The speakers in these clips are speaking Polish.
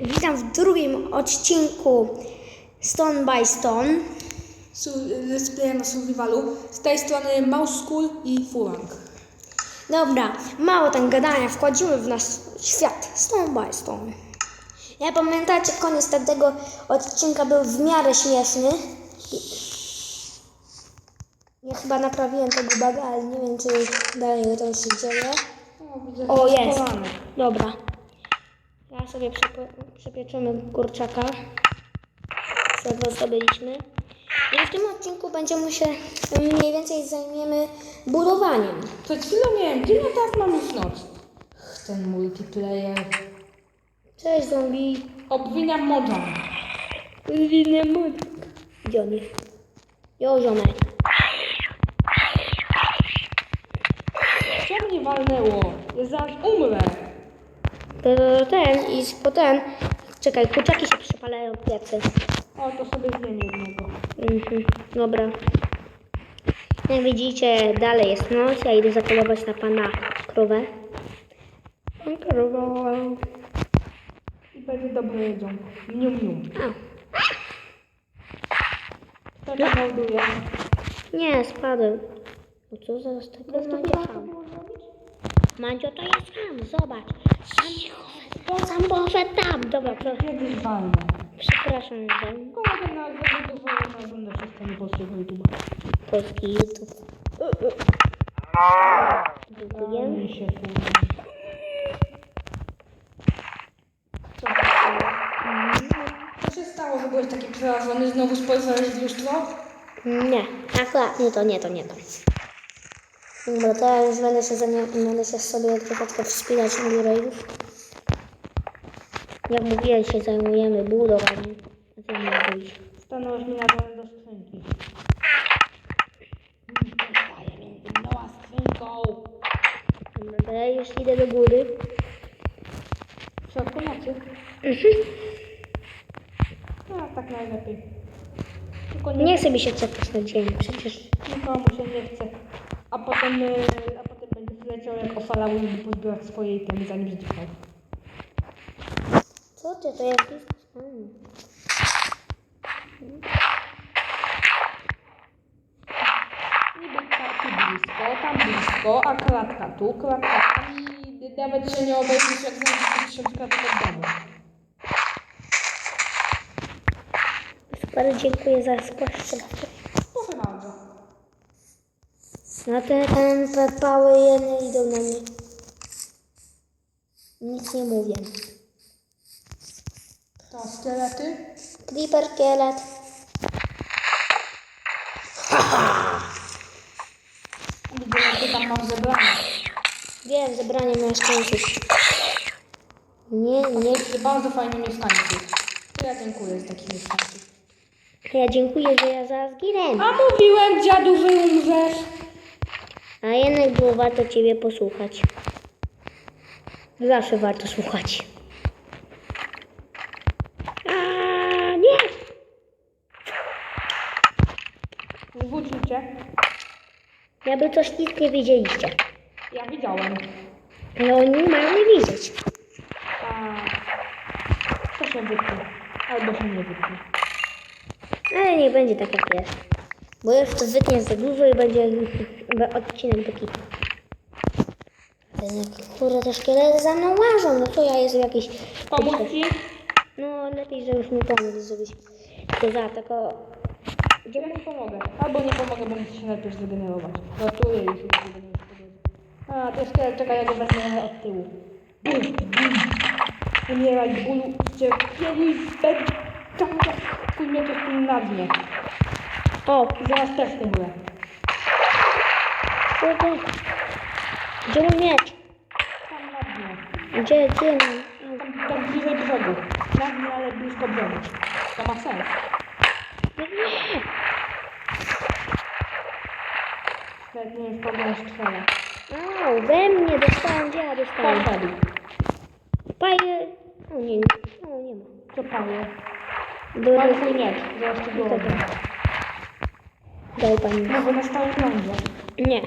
Witam w drugim odcinku Stone by Stone. Let's play na survivalu. Z tej strony Mouse School i Furang. Dobra, mało tam gadania, wchodzimy w nasz świat Stone by Stone. Ja pamiętacie, koniec tego odcinka był w miarę śmieszny. Ja chyba naprawiłem tego baga, ale nie wiem, czy dalej to się dzieje. O, jest. Dobra. Ja sobie przepieczymy kurczaka. Co zdobyliśmy. I w tym odcinku będziemy się mniej więcej zajmiemy budowaniem. Przed chwilą miałem dzień, a teraz mam już noc. Ch, Ten multiplayer. Cześć zombie. Obwiniam modzą. Winny mój. Gdzie on jest? Jo, ziomek. Co mnie walnęło? Zaraz umrę. To ten i po ten. Czekaj, kurczaki się przypalają w piecy. O, to sobie zjem jednego. Mhm, dobra. Jak widzicie, dalej jest noc. Ja idę zapolować na pana krowę. Pan krowa. I będzie dobre jedzonko. Mium. A, Kto to morduje? nie, spadłem. No co za z tego zrobić? Mandzio, to jest ham, zobacz. Sam, sam poszedł tam. Dobra, to, Kiedyś walnę. przepraszam, że Kolega na będzie dozwolona oglądać wszystko polskiego YouTube'a. polski YouTube. Dziękuję. Mi się kurwa. Co to stało? Co się stało, że byłeś taki przerażony? Znowu spojrzałeś w lustro? Nie, akurat nie to, nie to, nie to. Dobra, to już będę się, zamia- będę się sobie troszeczkę wspinać na górejów. Jak mówiłem, się zajmujemy budowaniem. Stanąłeś mi na dole do skrzynki. Zostaje między mną a skrzynką. Dobra, ja już idę do góry. W środku nocy? No, tak najlepiej. Tylko nie, Nie chce mi się czekać na dzień, przecież nikomu się nie chce. A potem, y, a potem będzie leciał jak oszalały i pozbierać swoje itemy, zanim zniknął. Ty, to jest? Mm. Niby karty blisko, tam blisko, a klatka tu, klatka tam i nawet się nie obejrzysz jak znajdziesz tysiąc kratek od domu. Super, dziękuję za spostrzeżenie. Proszę bardzo. No te ten pały jedne idą na mnie. Nic nie mówię. To szkielety. Creeper, kielet. Widzę, jak ty tam masz zebrane. Wiem, zebranie kończyć. Nie, nie. Jesteście bardzo fajni mieszkańcy. To ja dziękuję za takich mieszkańców. Ja dziękuję, że ja zaraz ginę. A mówiłem dziadu, że umrzesz. A jednak było warto Ciebie posłuchać. Zawsze warto słuchać. A nie! Zwrócił cię. Jakby coś nic nie widzieliście. Ja widziałem. Ale oni mają nie widzieć. A... To się wytnie. Albo się nie wytnie. Ale nie będzie tak jak jest. Bo już to wytnie za dużo i będzie odcinek kitu. Kurde, te szkielety za mną łażą. No co ja jestem jakiś... Pomóc ci? No lepiej, żebyś mi pomógł zrobić. To za, tylko... Ja mu pomogę. Albo nie pomogę, bo muszę się najpierw zregenerować. Ratuję już A, to jest tyle, czekaj, ja go wezmę od tyłu. Bum, bum. Umieraj z bólu, cierpieniu i będę... Twój miecz jest tu na dnie. O, I zaraz też umrę. kurde. Gdzie mój miecz? Tam na dnie. Gdzie, gdzie? Tam, tam bliżej brzegu. Na dnie, ale blisko brzegu. To ma sens. No nie. Nawet nie wiem, kogo on strzela. Au, we mnie dostałem, gdzie ja dostałem? Poszedł. Paję... O nie. O, nie ma. Co paje? Do, Mam twój miecz. Go Dobra. oddam. Daj pani. No bo na stałym lądzie. Nie.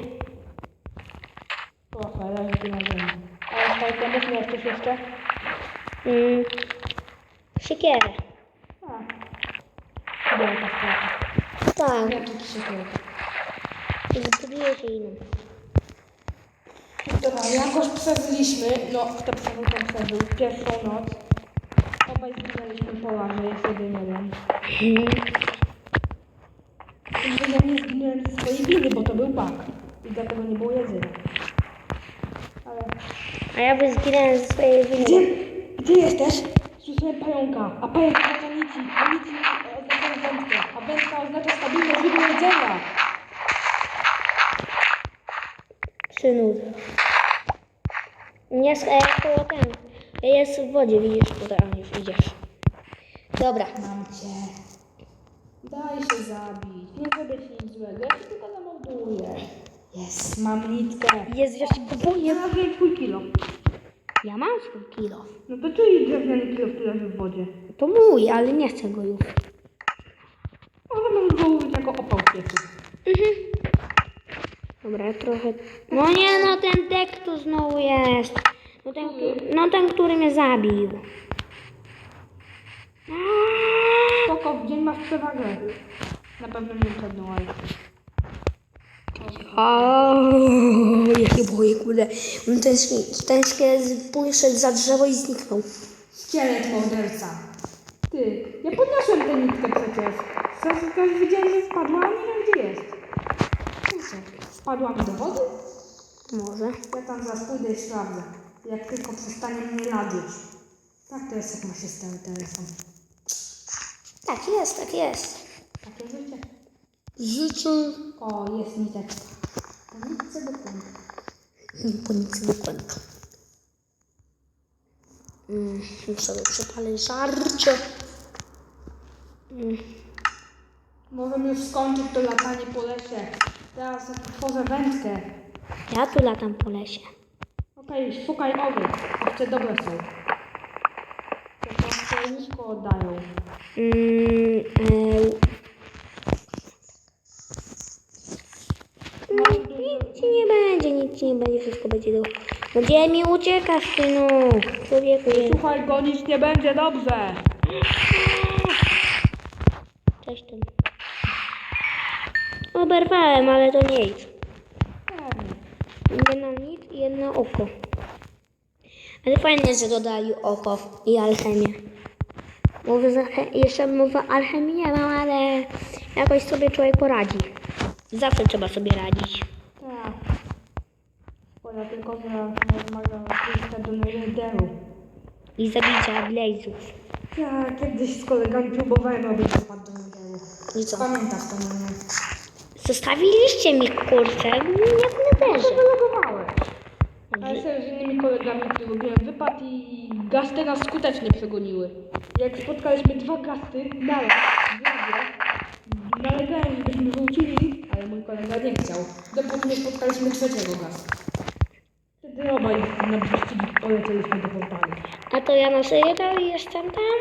Proszę, leży tu na ziemi. Ale z tajtemów miałeś coś jeszcze? Mm, siekierę. A. Wielka strata. Tak, Jaki siekierka. zbuduję się inną. Dobra, jakoś przeżyliśmy, no kto przeżył, ten przeżył, pierwszą noc. Obaj zginęliśmy po łaże, jest jeden jeden. Tylko ja nie zginąłem ze swojej winy, bo to był bug. I dlatego nie było jedzenia. Ale... A ja by zginęłem ze swojej Gdzie? winy. Gdzie jesteś? Słyszałem pająka, a pająk oznacza nici, a nici oznacza wędkę, a wędka oznacza stabilne źródło jedzenia. Synu. Nie e, koło ten. Jest w wodzie, widzisz tutaj, a już idziesz. Dobra. Mam cię. Daj się zabić. Nie zrobię ci nic złego. Ja cię tylko zamorduję. Jest, mam nitkę. Jest wiesz, Ja mam twój kilo. Ja mam swój kilo. No to czyj drewniany kilo, który leży w wodzie? To mój, ale nie chcę go już. Możemy go użyć jako opał piecu. Dobra, trochę. No nie, no ten dek tu znowu jest. No ten, no ten który mnie zabił. Spoko, w dzień masz przewagę. Na pewno nie ukradną, ale... O, ja się boję, kurde. Ten szkielet poszedł za drzewo i zniknął. Szkielet morderca. Ty, ja podniosłem tę nitkę przecież. Zaraz widziałem, że spadła, a nie wiem gdzie jest. Kurczę, Spadła mi do wody? Może. Ja tam zaraz pójdę i sprawdzę. Jak tylko przestanie mnie ladzić. Tak to jest, jak ma się stały telefon. Tak jest, tak jest. Życzę O, jest niteczka. Po nitce do końca. po nic do końca. Mm, sobie przepalę żarcie. Mm, Możemy już skończyć to latanie po lesie. Teraz otworzę wędkę. ja tu latam po lesie. Okej, szukaj owiec. Owce dobre są. Owce nisko oddają. Mm, e, No, nic ci nie będzie, nic ci nie będzie, wszystko będzie dobrze. No gdzie mi uciekasz, synu? Człowieku, je- Słuchaj, go nic nie będzie dobrze. Cześć tam. Oberwałem, ale to nie nic. Jedno nic i jedno oko. Ale fajnie, że dodali oko i alchemię. Za, jeszcze może alchemii nie mam, ale jakoś sobie człowiek poradzi. Zawsze trzeba sobie radzić. Szkoda tylko, że wymaga wyjścia do Nether'u. I zabicia blazów. Ja kiedyś z kolegami próbowałem robić napad do Nether'u. I co? Pamiętasz to mnie? Zostawiliście mi kurczę, nie w nederze. Wylogowałeś. Ale sobie z innymi kolegami robiłem wypad i gasty nas skutecznie przegoniły. Jak spotkaliśmy dwa gasty, naraz, w lawie, nalegałem, żebyśmy wrócili, ale mój kolega nie chciał. Dopóki nie spotkaliśmy trzeciego gasta. Na wyścigi polecieliśmy do portalu. A to ja na serio dalej jestem tam?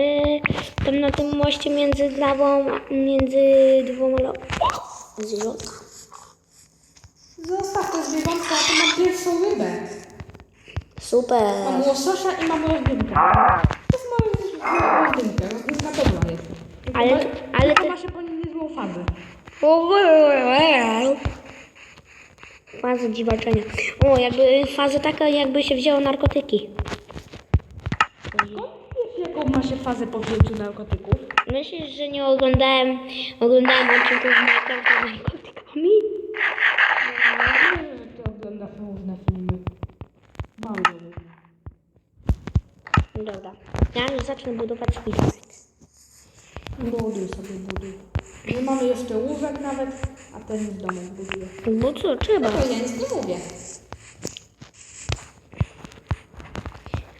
Yy, tam na tym moście między lawą, między dwoma. Zwierzątka. Zostaw te zwierzątka, a to mam pierwszą rybę. Super. Mam łososia i mam rozdymkę. To jest moja rozdymka, rozdymka dobra jest. Ale- ma, ale ty- ma się po nim niezłą fazę. Faza dziwaczenia. O, jakby faza taka, jakby się wzięło narkotyki. Jaką ma się fazę po wzięciu narkotyków? Myślisz, że nie oglądałem, oglądałem odcinków z narkotykami? No, nie wiem, że ty oglądasz różne filmy. Mało. Dobra. Ja już zacznę budować domek. Buduj sobie, buduj. Nie mamy jeszcze łóżek nawet, a ten już domek buduje. Bo co, trzeba. To ja nic nie mówię.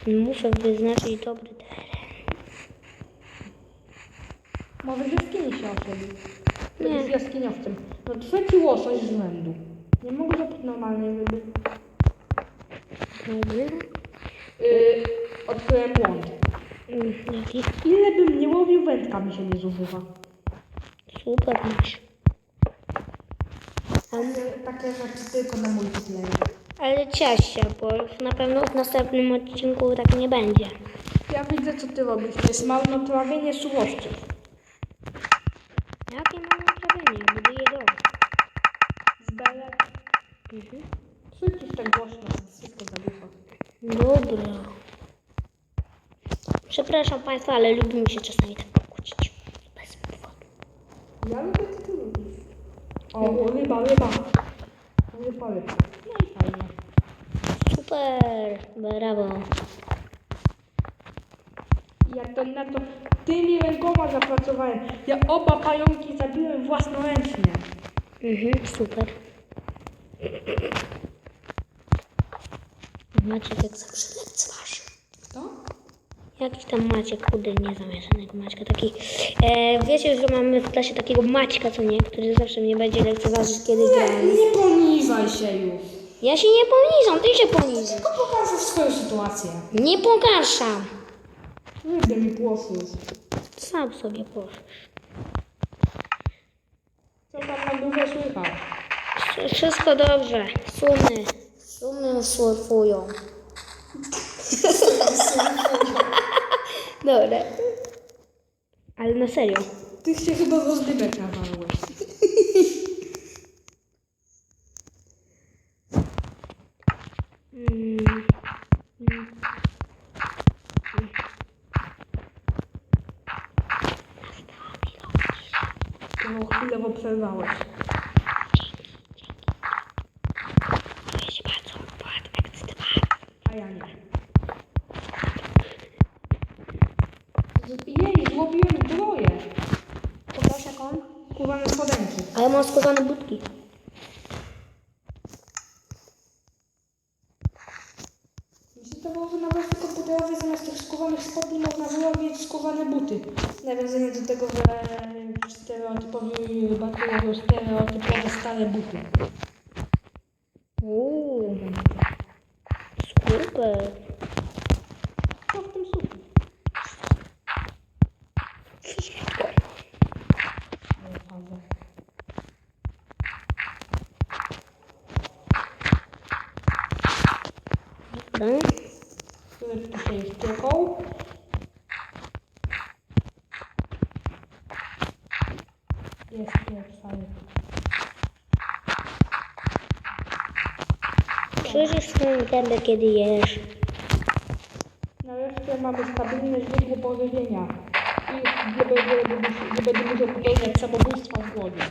Muszę wyznaczyć dobry teren. Może w jaskini się osiedli. Nie. Będziesz jaskiniowcem. No trzeci łosoś z rzędu. Nie mogę zapić normalnej ryby. Dobry. Yy, odkryłem błąd. Mm, Jaki? Ile bym nie łowił, wędka mi się nie zużywa. Super masz. Ale takie rzeczy tylko na multiplayer. Ale ciesz się, bo już na pewno w następnym odcinku tak nie będzie. Ja widzę, co ty robisz. To jest marnotrawienie surowców. Jakie mam naprawienie? Buduję dom. Z belek. Mhm. Słyszysz tak głośno. Wszystko zadycha. Dobra. Przepraszam Państwa, ale lubimy się czasami tak pokłócić. Bez powodu. Ja lubię. O, ryba, ryba. Ryba, ryba. No i fajnie. Super, brawo. Ja to na to tymi rękoma zapracowałem. Ja oba pająki zabiłem własnoręcznie. Mhm, super. Maciek jak zawsze? Jakiś tam Maciek, kurde, nie zamierzonego Maćka, taki... E, wiecie, że mamy w klasie takiego Maćka, co nie? Który zawsze mnie będzie lekceważyć, kiedy gram. Nie poniżaj się już. Ja się nie poniżam, ty się poniżysz. Tylko pokażesz swoją sytuację. Nie pogarszam. Ryby mi płoszysz. Sam sobie poszedł. Co tam na górze słychać? Wsz- Wszystko dobrze. Sumy. Sumy surfują. Dobra. Ale na serio. Ty się chyba w rozdybek nawalłeś. Mm. Którą chwilę przerwałeś. Ja się bardzo podekscytowałam. A ja nie. Z- Jej, złowiłem zbroję. Pokaż jaką? Kuwane skórzane budki. Się to że na wersji komputerowej zamiast tych skówanych spodni można było mieć skówane buty. Nawiązanie do tego, że stereotypowi rybacy robią stereotypowe stare buty. Uuu. Super. Co w tym super? Wszystko. Ale fajne. Dobra. Które tu się jest pieką. Jest pierwsza. Krzyżysz swoją gębę, kiedy jesz. Nareszcie mamy stabilne źródło pożywienia. I nie będę, nie będę musiał popełniać samobójstwa w głodzie.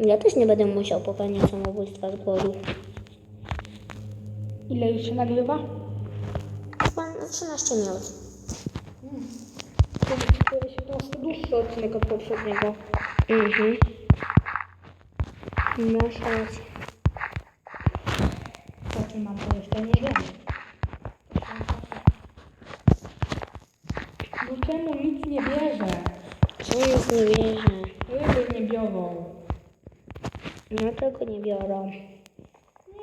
Ja też nie będę musiał popełniać samobójstwa z głodu. Ile już się nagrywa? Pan 13 minut. To się troszkę dłuższy odcinek od poprzedniego. Mhm. Masz rację. Po czym mam to jeszcze nie wiem. No czemu nic nie bierze? Co nic nie wierzę. Ryby nie biorą. Dlaczego nie biorą?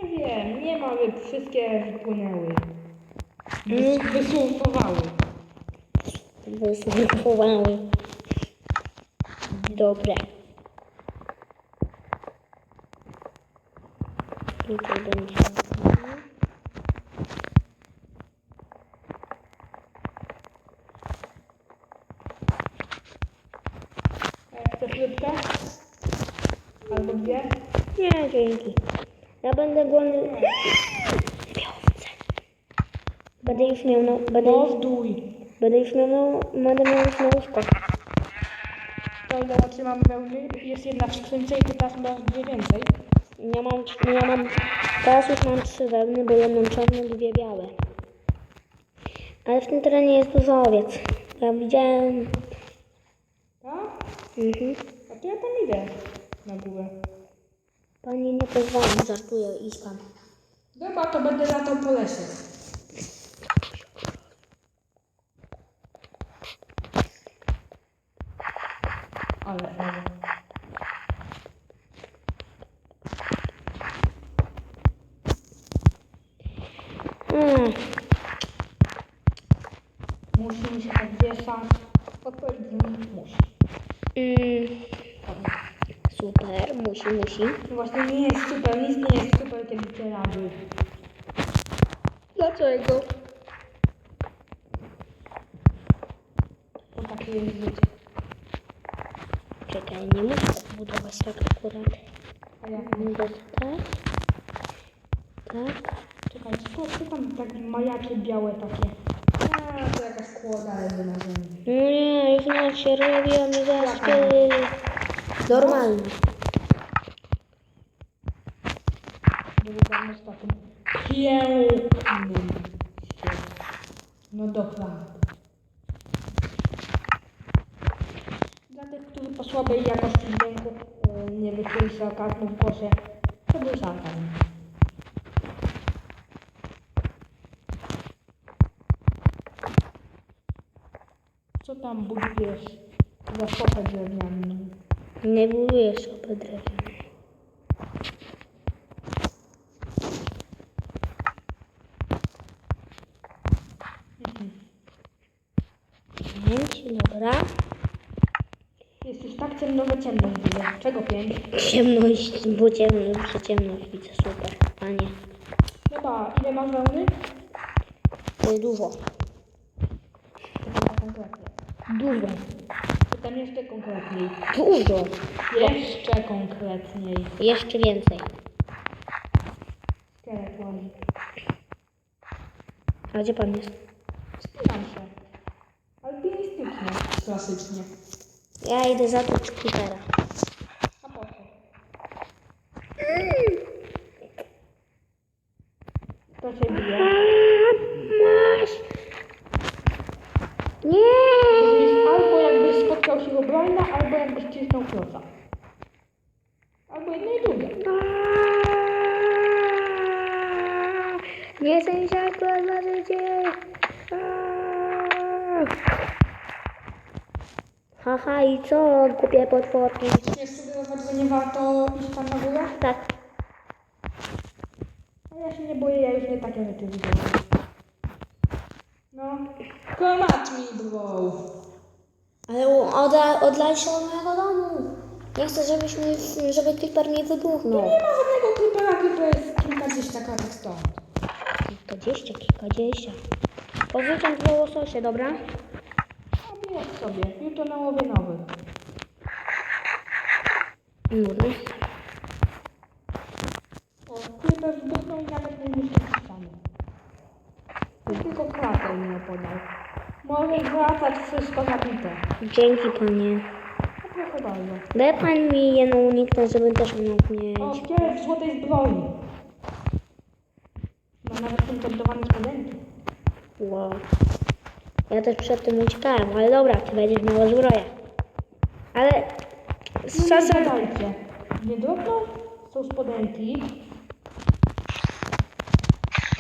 Nie wiem, nie ma ryb, wszystkie wypłynęły. Mm. Wysurfowały. Wysłuchowały. Dobre. I to będzie. A jak chcesz rybkę? Albo dwie? Nie, dzięki. Ja będę głodny. Piące. Będę już miał na, będę, już, będę już miał na, będę miał już na łóżko. To ile otrzymam wełny? Jest jedna w skrzynce i ty teraz masz dwie więcej. Ja mam, ja mam, teraz już mam trzy wełny, bo jedną czarną, dwie białe. Ale w tym terenie jest dużo owiec. Ja widziałem, Tak? mhm. A to ja tam idę na górę. Panie nie pozwolą, żartuję, idź pan. Dobra, to będę latał po lesie. Ale fajnie. Mm. Musi mi się tak wieszać. Odpowiedź musi. Mm. Super, musi, musi. No Właśnie nie jest super, nic nie jest super, cię raby. Dlaczego? Takie jest życie. Czekaj, nie muszę budować tak akurat. A jak nie? Tak. Tak. Czekaj, co, co tam takie majacze białe takie? A, to jakaś kłoda leży na ziemi. No nie, już noc się robi, a my zaspy. Normalnie. Wyrywamy z takim pięknym. No doprawdy. Dla tych, którzy po słabej jakości dźwięku e, nie wyczuli sarkazmu w głosie, to był sarkazm. Co tam budujesz za szopę drewnianą? Nie budujesz sobie drewno. Pięć, dobra. Jest już tak ciemno, że ciemność widzę. Czego pięć? Ciemność, bo ciemność, przy ciemność widzę super. A nie, Dobra, ile masz wełny? to dużo. Dużo. Jeszcze konkretniej. Dużo. Jeszcze konkretniej. Jeszcze więcej. Łazi. A gdzie pan jest? Wspinam się. Alpinistycznie. Klasycznie. Ja idę za to skutera. A po co? Kto cię bije? Masz! Nie! Mówisz albo jakbyś spotkał się Brojna, albo jakbyś cisnął kloca. Albo jedno i drugie. Nie chcę się akurat na życie. Haha, i co? Kupię potworki. Chcesz sugerować, że nie warto iść tam na górę? Tak. A ja się nie boję, ja już nie takie rzeczy widzę. No. Komat mi bro. Ale odla, odlaj się od mojego domu. Nie chcę, żebyśmy, żeby Creeper nie wybuchnął. Nie ma żadnego creepera, creeper jest kilkadziesiąt kratek stąd. Kilkadziesiąt, kilkadziesiąt. Pożyczam dwa łososie, dobra? Sobie, jutro na łowie nowy. Dobra. O, creeper wybuchnął i nawet nie myśli ściany. Ja tylko krater mi opodał. Możesz wracać wszystko zabite. Dzięki panie. No proszę bardzo. Daj pan mi jedną uniknąć, żebym też mógł mieć. O, szkielet złotej zbroi. Ma nawet encantowane spodenki. Wow. Ja też przed tym uciekałem, ale dobra, ty będziesz miała zbroję. Ale z No nie czasem... gadajcie. Nie drobno są spodenki.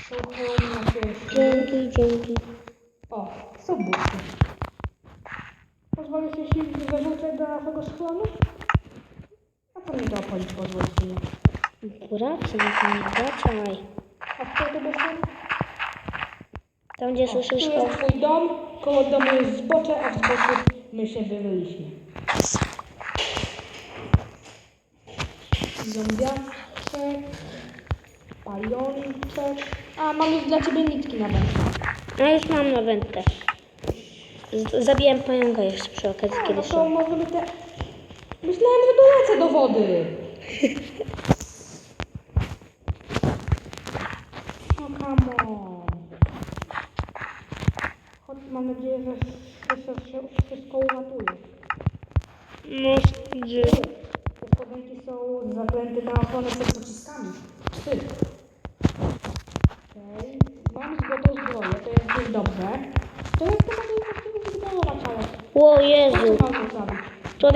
Są. Dzięki, dzięki. O, są buty. Pozwolę się sił wyrzucę do naszego schronu? A co mi to pozwól się? Wracaj, nie wracaj. A której to schron? Tam, gdzie tu słyszysz jest to... twój dom, koło domu jest zbocze, a w zboczu my się wyryliśmy. Zombiaczek, pajączek. A, mam już dla ciebie nitki na wędkę. A już mam na wędkę. Z- Zabiłem pająka jeszcze przy okazji, A, no kiedy to możemy te... Myślałem, że dolecę do wody.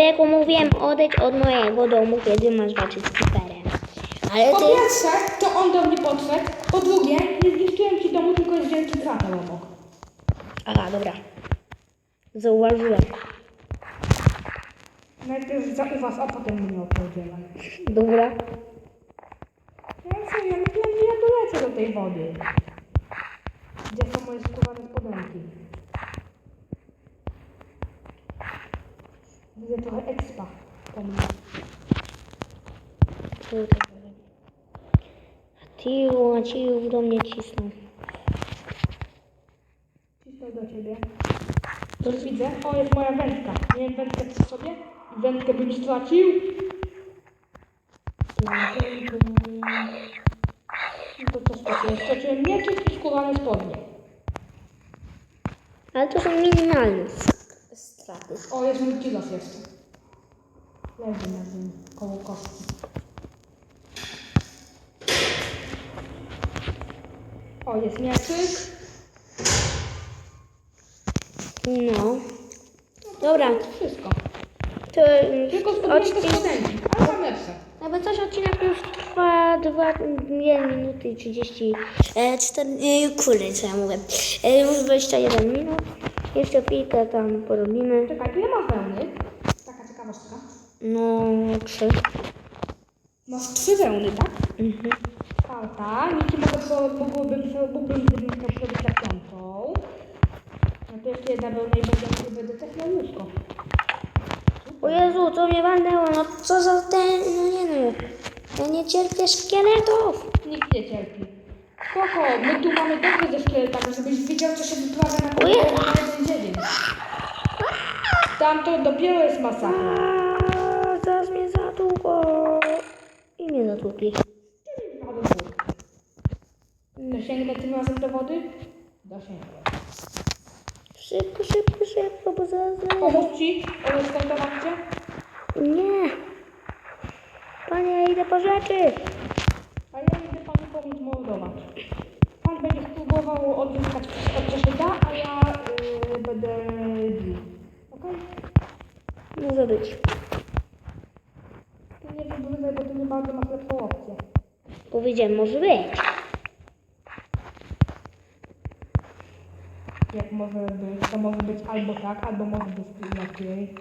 Człowieku, mówiłem odejdź od mojego domu, kiedy masz walczyć z Creeperem. Ale Po ty... pierwsze, to on do mnie podszedł. Po drugie, nie zniszczyłem ci domu, tylko jest wielki krater obok. Aha, dobra. Zauważyłem. Najpierw za u was, a potem mnie odpowiedziałem. Dobra. Ja co, ja myślałem, że ja dolecę do tej wody. Gdzie są moje skórzane spodenki? Widzę trochę expa po mnie. A Tiu do mnie cisną. Cisnął do ciebie. Już widzę. O, jest moja wędka. Miałem wędkę przy sobie wędkę bym stracił. No to co straciłem? Straciłem mieczyk i skórzane spodnie. Ale to są minimalne straty. O, jest mój kilos jeszcze. Leży na nim, koło kostki. O, jest mieczyk. No. Dobra, To wszystko. to mm, Tylko odcinek, ale mam lepsze. jakby coś odcinek już trwa 2 minuty i 30, e, 4, e, kurde, co ja mówię, e, już 21 minut. Jeszcze chwilkę tam porobimy. Czekaj, ile masz wełny? Taka ciekawostka. No, 3. Masz trzy wełny, tak? Mhm. Czwarta. Niki gdybym chciał przerobić na piątą. No to jeszcze jedna wełna i będę, będę też na łóżko. O Jezu, co mnie walnęło, no co za ten, no nie no. Ja nie cierpię szkieletów. Nikt nie cierpi. Spoko, my tu mamy dobrze ze szkieletami, żebyś wiedział, co się wyprawia na kolejny dzień. Tam to dopiero jest masakra. Aaa, zaraz mnie zatłukło. I mnie zatłukli. Dosięgnę tym razem do wody? Dosięgnę. Szybko, szybko, szybko, bo zaraz... Pomóc ci? Rozkontować cię? Nie. Panie, ja idę po rzeczy. Pomóc mordować. Pan będzie próbował odzyskać wszystko, co się da, a ja yy, będę bił. Okej? Może być. Ty nie wybrywaj, bo ty nie bardzo masz lepszą opcję. Powiedziałem, może być. Jak może być? To może być albo tak, albo może być inaczej.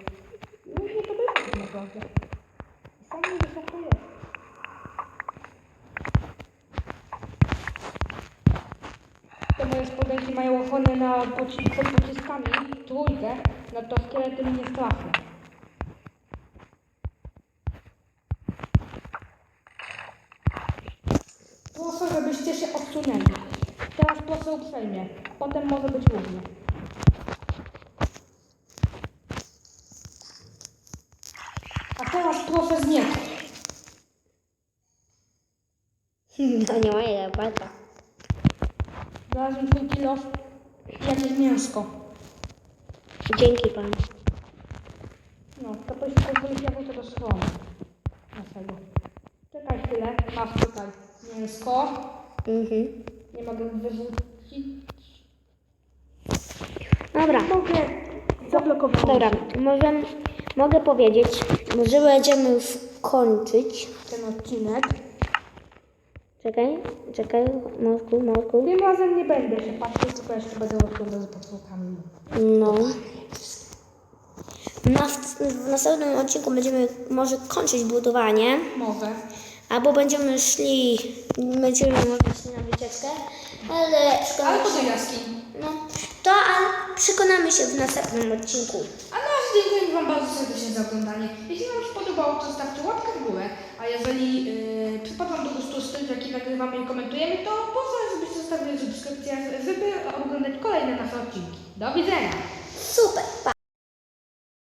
No nie to będzie tak naprawdę. Sam nie wiesz, jak to jest. Te moje ochronę na poci- pod pociskami, trójkę, no to szkielety mnie nie straszne. Proszę, żebyście się odsunęli. Teraz proszę uprzejmie. Potem może być równie. A teraz proszę z niego. To nie moja bata. Znalazłem twój kilof i jakieś mięsko. Dzięki panu. No, to pozwolić, ja wrócę do schronu. Naszego. Czekaj chwilę. Masz tutaj mięsko. Mhm. Nie mogę wyrzucić. Dobra. Mogę. Zablokowałem. Dobra, możemy, mogę powiedzieć, że będziemy już kończyć. Ten odcinek. Czekaj, czekaj, mozku, mozku. Tym razem nie będę się patrzył, tylko jeszcze będę rozglądał za podwórkami. No. Na, w następnym odcinku będziemy może kończyć budowanie, Może. albo będziemy szli, będziemy może szli na wycieczkę, ale przekonamy Albo do jaskini. no, to ale przekonamy się w następnym odcinku. A na razie dziękuję Wam bardzo serdecznie za oglądanie. Jeśli Wam się podobało, to zostawcie łapkę w górę. A jeżeli yy, przypadł do gustu styl, jaki nagrywamy i komentujemy, to proszę, żebyście zostawili subskrypcję, żeby oglądać kolejne nasze odcinki. Do widzenia! Super, pa!